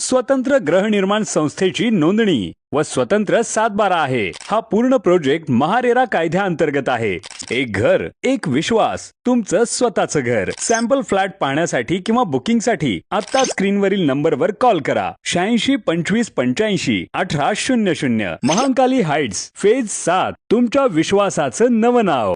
स्वतंत्र गृहनिर्माण संस्थेची नोंदणी व स्वतंत्र सातबारा आहे. हा पूर्ण प्रोजेक्ट महारेरा कायद्याअंतर्गत आहे. एक घर एक विश्वास तुमचं स्वतःचं घर. सॅम्पल फ्लॅट पाहण्यासाठी किंवा बुकिंगसाठी आता स्क्रीनवरील नंबरवर कॉल करा. शहाऐंशी पंचवीस पंच्याऐंशी अठरा शून्य शून्य. महांकाली हाइट्स फेज सात तुमच्या विश्वासाचं नवं नाव.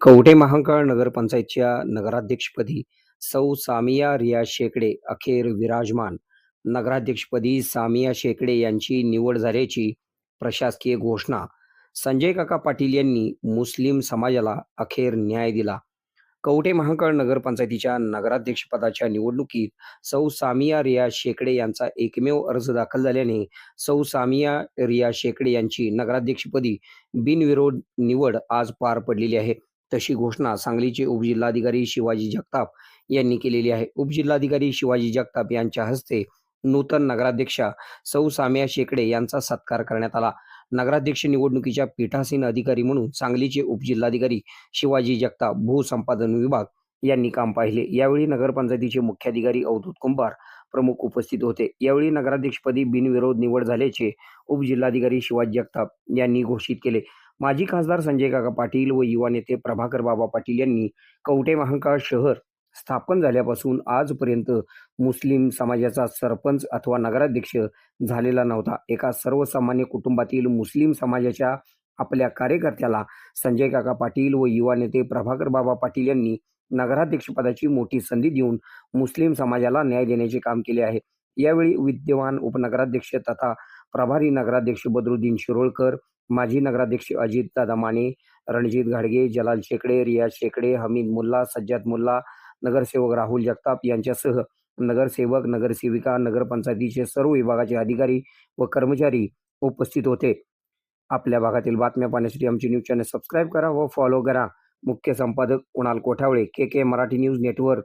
कवठे महांकाळ नगरपंचायतच्या नगराध्यक्षपदी सौ सामिया रिया शेकडे अखेर विराजमान. नगराध्यक्षपदी सामिया शेकडे यांची निवड झाल्याची प्रशासकीय घोषणा. संजय काका पाटील यांनी मुस्लिम समाजाला अखेर न्याय दिला. कवठे महाकाळ नगरपंचायतीच्या नगराध्यक्षपदाच्या निवडणुकीत सौ सामिया रिया शेकडे यांचा एकमेव अर्ज दाखल झाल्याने सौ सामिया रिया शेकडे यांची नगराध्यक्षपदी बिनविरोध निवड आज पार पडलेली आहे. तशी घोषणा सांगलीचे उपजिल्हाधिकारी शिवाजी जगताप यांनी केलेली आहे. उपजिल्हाधिकारी शिवाजी जगताप यांच्या हस्ते नूतन नगराध्यक्षा सौ सामिया शेकडे यांचा सत्कार करण्यात आला. नगराध्यक्ष निवडणुकीच्या पीठासीन अधिकारी म्हणून सांगलीचे उपजिल्हाधिकारी शिवाजी जगताप भूसंपादन विभाग यांनी काम पाहिले. यावेळी नगरपंचायतीचे मुख्याधिकारी अवधूत कुंभार प्रमुख उपस्थित होते. यावेळी नगराध्यक्षपदी बिनविरोध निवड झाल्याचे उपजिल्हाधिकारी शिवाजी जगताप यांनी घोषित केले. माजी खासदार संजय काका पाटील व युवा नेते प्रभाकर बाबा पाटील यांनी कवटे महांकाळ शहर स्थापन झाल्यापासून आजपर्यंत मुस्लिम समाजाचा सरपंच अथवा नगराध्यक्ष झालेला नव्हता. एका सर्वसामान्य कुटुंबातील मुस्लिम समाजाच्या आपल्या कार्यकर्त्याला संजय काका पाटील व युवा नेते प्रभाकर बाबा पाटील यांनी नगराध्यक्षपदाची मोठी संधी देऊन मुस्लिम समाजाला न्याय देण्याचे काम केले आहे. यावेळी विद्यमान उपनगराध्यक्ष तथा प्रभारी नगराध्यक्ष बदरुद्दीन शिरोळकर माजी नगराध्यक्ष अजित दादा माने रणजित घाडगे जलाल शेकडे रियाज शेकडे हमीद मुल्ला सज्जाद मुल्ला नगरसेवक राहुल जगताप यांच्यासह नगरसेवक नगरसेविका नगरपंचायतीचे सर्व विभागाचे अधिकारी व कर्मचारी उपस्थित होते. आपल्या भागातील बातम्या पाहण्यासाठी आमचे न्यूज चॅनल सबस्क्राईब करा व फॉलो करा. मुख्य संपादक Kunal Kothawale K K Marathi news network.